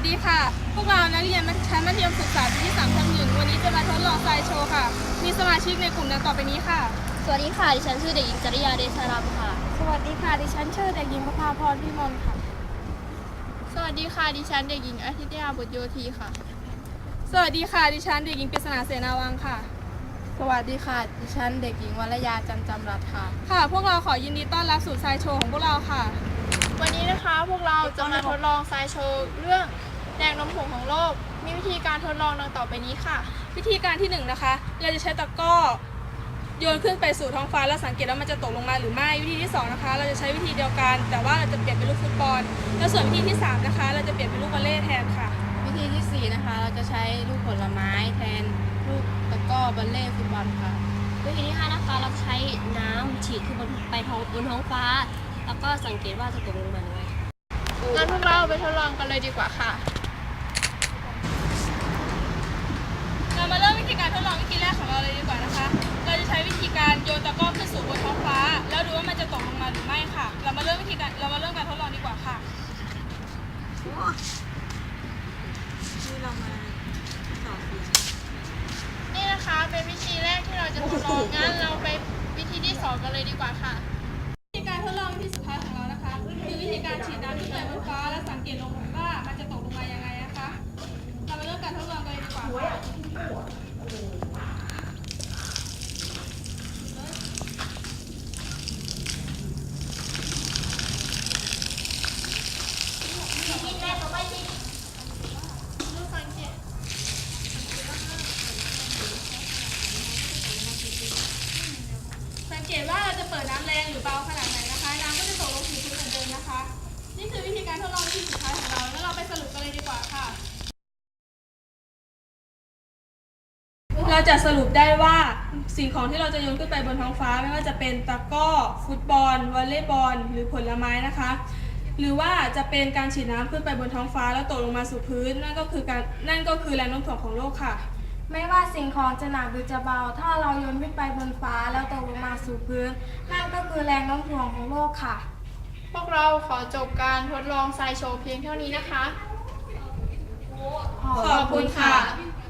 สดีค่ะ พวกเรานักเรียนชั้นมัธยมศึกษาปีที่3ทับหนึ่งวันนี้จะมาทดลองทรายโชว์ค่ะ มีสมาชิกในกลุ่มดังต่อไปนี้ค่ะ สวัสดีค่ะ ดิฉันชื่อเด็กหญิงจริยาเดชรำค่ะ สวัสดีค่ะ ดิฉันชื่อเด็กหญิงประภาพรพิมลค่ะ สวัสดีค่ะ ดิฉันเด็กหญิงอาทิตยาบุตรโยธีค่ะ สวัสดีค่ะ ดิฉันเด็กหญิงปริศนาเสนาวังค่ะ สวัสดีค่ะ ดิฉันเด็กหญิงวรยาจันจำรัตน์ค่ะ ค่ะ พวกเราขอยินดีต้อนรับสู่ทรายโชว์ของพวกเราค่ะ วันนี้นะคะพวกเราจะมาทดลองทรายโชว์เรื่อง แรงโน้มถ่วงของโลก มีวิธีการทดลองดังต่อไปนี้ค่ะ วิธีการที่หนึ่งนะคะ เราจะใช้ตะกร้อโยนขึ้นไปสู่ท้องฟ้าแล้วสังเกตว่ามันจะตกลงมาหรือไม่วิธีที่สองนะคะ เราจะใช้วิธีเดียวกัน แต่ว่าเราจะเปลี่ยนเป็นลูกฟุตบอล แล้วส่วนวิธีที่สามนะคะ เราจะเปลี่ยนเป็นลูกวอลเลย์แทนค่ะ วิธีที่ 4 นะคะ เราจะใช้ลูกผลไม้แทนลูกตะกร้อบอลเล่ฟุตบอลค่ะ วิธีที่5นะคะเราใช้น้ำฉีดขึ้นบนไปท้องบนท้องฟ้า แล้วก็สังเกตว่าจะตกลงมาหรือไม่งั้นพวกเราไปทดลองกันเลยดีกว่าค่ะ กของเราเลยดีกว่านะคะ เราจะใช้วิธีการโยนตะกร้อขึ้นสู่บนท้องฟ้า แล้วดูว่ามันจะตกลงมาหรือไม่ค่ะ เรามาเริ่มวิธีการเรามาเริ่มการทดลองดีกว่าค่ะนี่นะคะเป็นวิธีแรกที่เราจะทดลองงั้นเราไปวิธีที่สองกันเลยดีกว่าค่ะ สังเกตว่าเราจะเปิดน้ำแรงหรือเบาขนาดไหนนะคะ น้ำก็จะตกลงสู่พื้นเหมือนเดิมนะคะ นี่คือวิธีการทดลองวิธีสุดท้ายของเรา แล้วเราไปสรุปกันเลยดีกว่าค่ะ เราจะสรุปได้ว่าสิ่งของที่เราจะโยนขึ้นไปบนท้องฟ้า ไม่ว่าจะเป็นตะกร้อ ฟุตบอล วอลเลย์บอล หรือผลไม้นะคะ หรือว่าจะเป็นการฉีดน้ำขึ้นไปบนท้องฟ้าแล้วตกลงมาสู่พื้น นั่นก็คือการนั่นก็คือแรงโน้มถ่วงของโลกค่ะ ไม่ว่าสิ่งของจะหนักหรือจะเบา ถ้าเราโยนขึ้นไปบนฟ้าแล้วตกลงมาสู่พื้น นั่นก็คือแรงโน้มถ่วงของโลกค่ะ พวกเราขอจบการทดลองทรายโชว์เพียงเท่านี้นะคะ ขอบคุณค่ะข